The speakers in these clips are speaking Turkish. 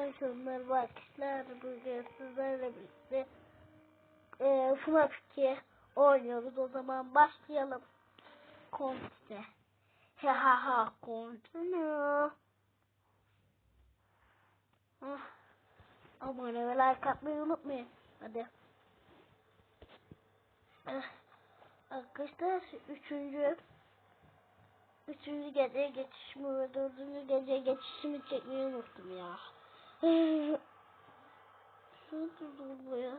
Herkese merhaba arkadaşlar. Bugün sizlerle birlikte e, FNAF 2 oynuyoruz. O zaman başlayalım. Kontre. Ha ha ha kontre. Ah, Abone ve like atmayı unutmayın. Hadi. Eh, Arkadaşlar üçüncü Üçüncü geceye geçişimi ve dördüncü geceye geçişimi çekmeyi unuttum ya. Şunu durdum bu ya.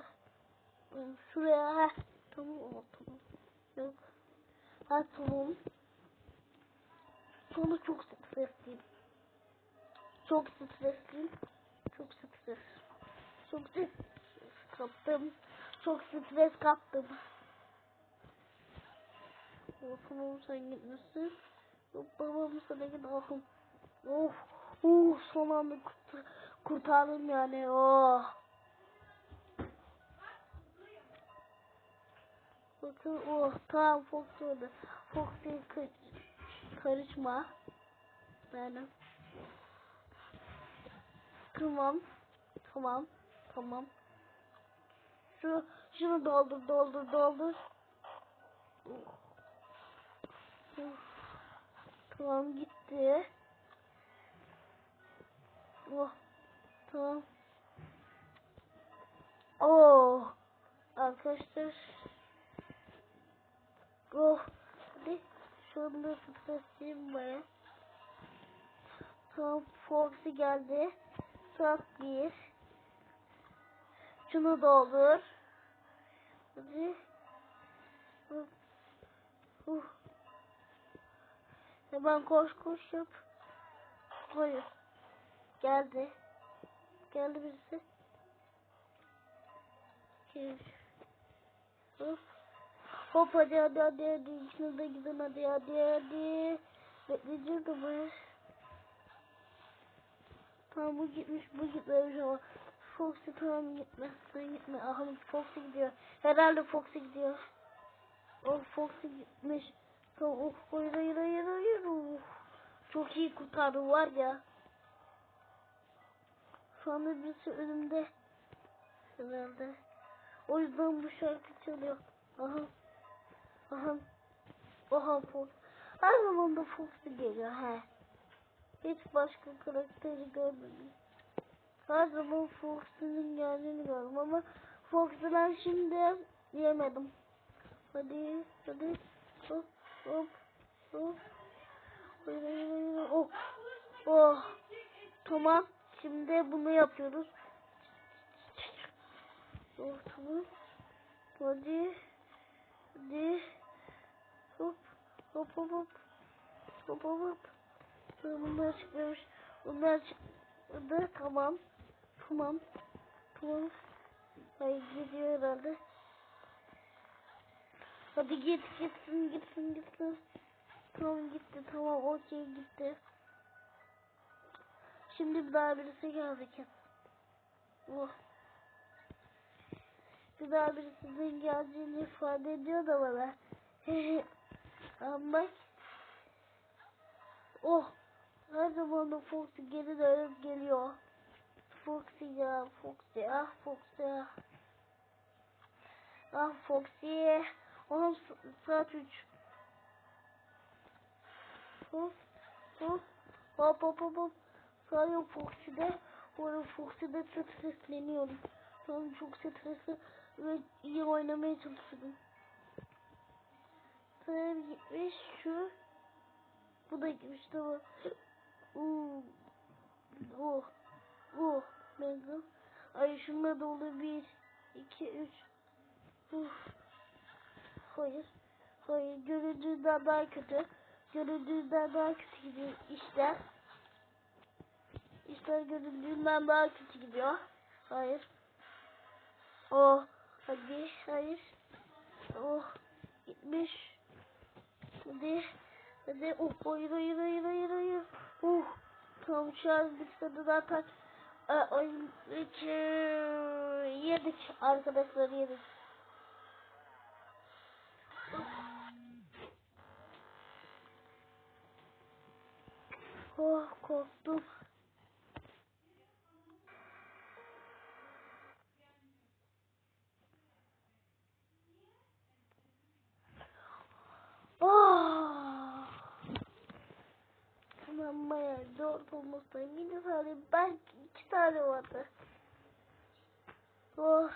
Şuraya. Tamam tamam. Yok. Ha tamam. Sonra çok stresliyim. Çok stresliyim. Çok stres. Çok stres kaptım. Çok stres kaptım. O tamam sen gitmişsin. Yok babam sana git ahım. Of. Uh, son anda kurt kurtardım yani. Oh. Bakın oh tamam Fox. Fox'e kar karışma. Yani. Tamam. Tamam. Tamam. Şu şunu doldur doldur doldur. Oh. Oh. Tamam gitti. Oh. Tamam. Oh. Arkadaşlar. Oh. Hadi. Şu anda baya. Tamam. Foxy geldi. Saat bir. Şunu doldur. Hadi. Uh. Uh. Hemen koş koş yap. Hayır. Geldi. Geldi birisi. Hop. Hop hadi hadi hadi hadi. İkiniz de gidin hadi hadi hadi. Bekleyeceğim de bu. Tamam bu gitmiş bu gitmemiş ama. Foxy tamam gitme. Sen gitme. Aha Foxy gidiyor. Herhalde Foxy gidiyor. O Foxy gitmiş. Tamam of hayır hayır hayır hayır of. Çok iyi kurtardı var ya. Şu anda birisi önümde. Herhalde. O yüzden bu şarkı çalıyor. Aha. Aha. Aha Fox. Her zaman da Fox geliyor he. Hiç başka karakteri görmedim. Her zaman Fox'un geldiğini gördüm ama Fox'u ben şimdi yemedim. Hadi hadi. Hop hop hop. Oh. Oh. Tamam. Şimdi bunu yapıyoruz. Tamam. Hadi. Hadi. Hop. Hop hop hop. Hop hop hop. Bunlar çıkmış. Bunlar çıktı. Tamam. Tamam. Tamam. Hayır gidiyor herhalde. Hadi git gitsin gitsin gitsin. Tamam gitti tamam okey gitti. Şimdi bir daha birisi gelecek. Oh. Bir daha birisinin geleceğini ifade ediyor da bana. Ama oh her zaman da Foxy geri dönüp geliyor. Foxy ya Foxy ah Foxy ah. Ah Foxy. Oğlum saat 3. Hop hop hop hop hop Sayıyor Foxy'de. Orada Foxy'de stresleniyorum. Tamam çok stresli ve iyi oynamaya çalışıyorum. Tamam gitmiş şu. Bu da gitmiş tamam. Uuu. Oh. Oh. Mega. Ay şunlar da olur. Bir, iki, üç. Hayır. Hayır. Göründüğünden daha kötü. Göründüğünden daha kötü gidiyor işler. İşler göründüğünden daha kötü gidiyor. Hayır. Oh. Hadi. Hayır. Oh. Gitmiş. Hadi. Hadi. Oh. Hayır hayır hayır hayır hayır. Oh. Tam şu an bitmedi zaten. Oyun yedik arkadaşlar yedik. Oh korktum. ama olmasına eminim. Hani belki iki tane vardı. Oh.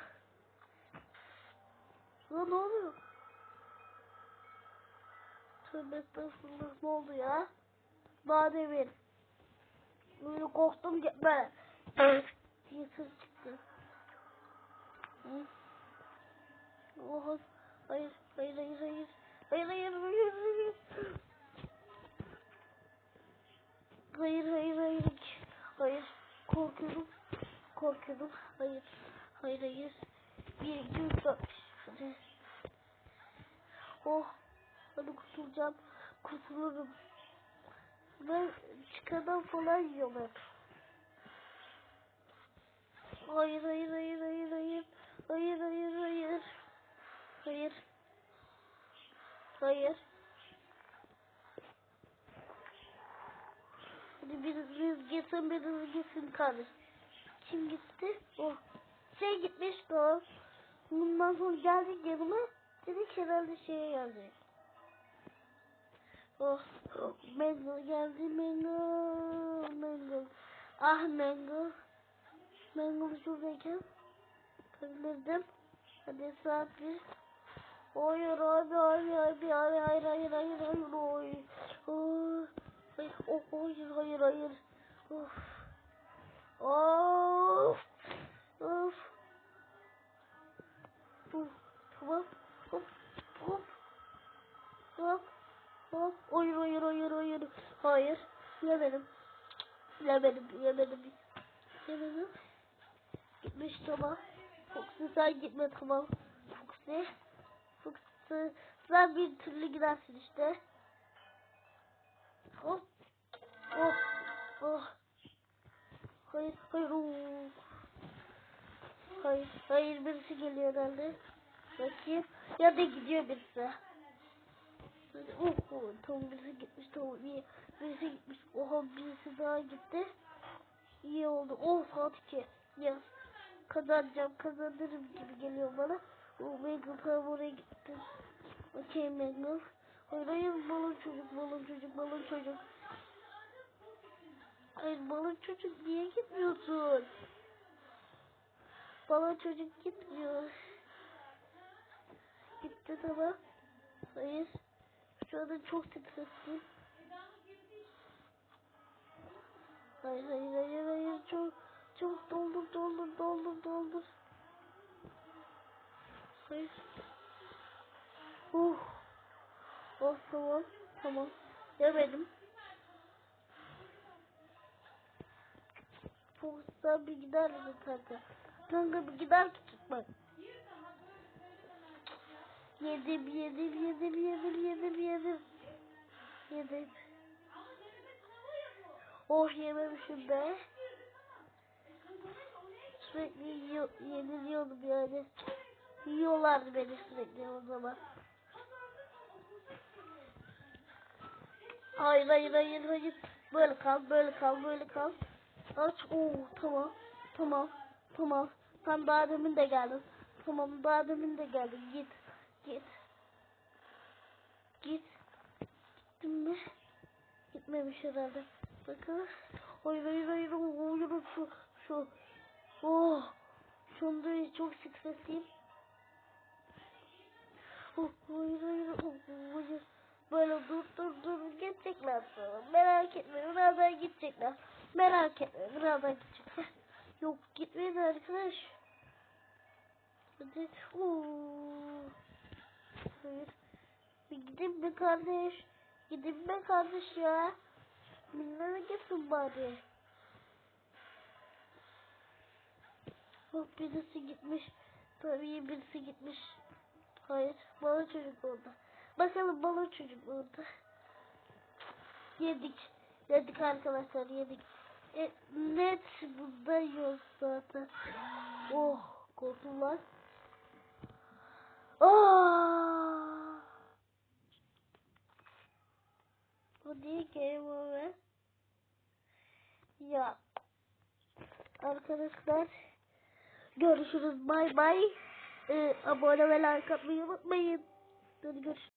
Lan ne oluyor? Tövbe estağfurullah ne oldu ya? Daha demin. Böyle korktum gitme. ses çıktı. Hı? Hayır, hayır, hayır. Hayır, hayır, hayır, hayır. Hayır, hayır, hayır. Hayır. Korkuyorum. Korkuyorum. Hayır. Hayır, hayır. Bir, iki, üç, dört. Hadi. Oh. Hadi kurtulacağım. Kurtulurum. Ben çıkadan falan yiyorum. Hayır, hayır, hayır, hayır, hayır. Hayır, hayır, hayır. Hayır. Hayır. Hadi biriniz gitsin, kardeş. Kim gitti? O. Şey gitmiş o. Bundan sonra geldik yanıma. Dedik herhalde şeye gelecek. Oh, oh, Mango geldi Mango, Mango. Ah Mango. Mango şuradayken kabilirdim. Hadi saat bir. Hayır abi abi abi abi hayır hayır hayır hayır oy. Oh, hayır oh, hayır hayır hayır. Of. Of. Of. Of. Tamam. Hop. Hop. Hop. Hop. Hayır hayır hayır hayır. Hayır. Yemedim. Yemedim yemedim. Yemedim. Gitmiş tamam. Foxy sen gitme tamam. Foxy. Foxy sen bir türlü gidersin işte. Hop. Oh. Oh. Hayır hayır. Oh. Hayır hayır birisi geliyor herhalde. Bakayım. Ya da gidiyor birisi. Oh, oh, tamam birisi gitmiş tamam iyi. Birisi gitmiş. Oha birisi daha gitti. İyi oldu. Oh saat 2. Yes. Kazanacağım kazanırım gibi geliyor bana. Oh Mangle tamam oraya gitti. Okey Mangle. Hayır hayır balon çocuk balon çocuk balon çocuk. Hayır balon çocuk niye gitmiyorsun? Balon çocuk gitmiyor. Gitti tamam. Hayır. Şu anda çok stresli. Hayır hayır hayır hayır çok çok doldur doldur doldur doldur. Hayır. Uh. Oh tamam tamam. Yemedim. Fokus'tan bir gider kanka? Kanka bir gider küçük bak. Yedim yedim yedim yedim yedim yedim. Yedim. Oh yememişim be. Sürekli yiyor, yeniliyordum yani. Yiyorlardı beni sürekli o zaman. Hayır hayır hayır hayır. Böyle kal böyle kal böyle kal. Aç. Oo tamam. Tamam. Tamam. Tam daha demin de geldin. Tamam daha demin de geldin. Git. Git. Git. Gittin mi? Gitmemiş herhalde. Bakın. Hayır hayır hayır. Hayır şu. Şu. Oh. Şunda çok stresliyim. Oh, hayır hayır. Oh, hayır. Böyle dur dur dur gidecekler sonra. Merak etme birazdan gidecekler. Merak etme birazdan gidecekler. Yok gitmeyin arkadaş. Hadi. Oo. Hayır. Bir gidin be kardeş. Gidin be kardeş ya. Minlara gitsin bari. Bak birisi gitmiş. Tabii birisi gitmiş. Hayır. Bana çocuk oldu. Bakalım balon çocuk orada. Yedik. Yedik arkadaşlar yedik. E, net bunda yok zaten. Oh korktular. Oh. Bu değil game over. Ya. Arkadaşlar. Görüşürüz. Bay bay. Ee, abone ve like atmayı unutmayın. Hadi görüşürüz.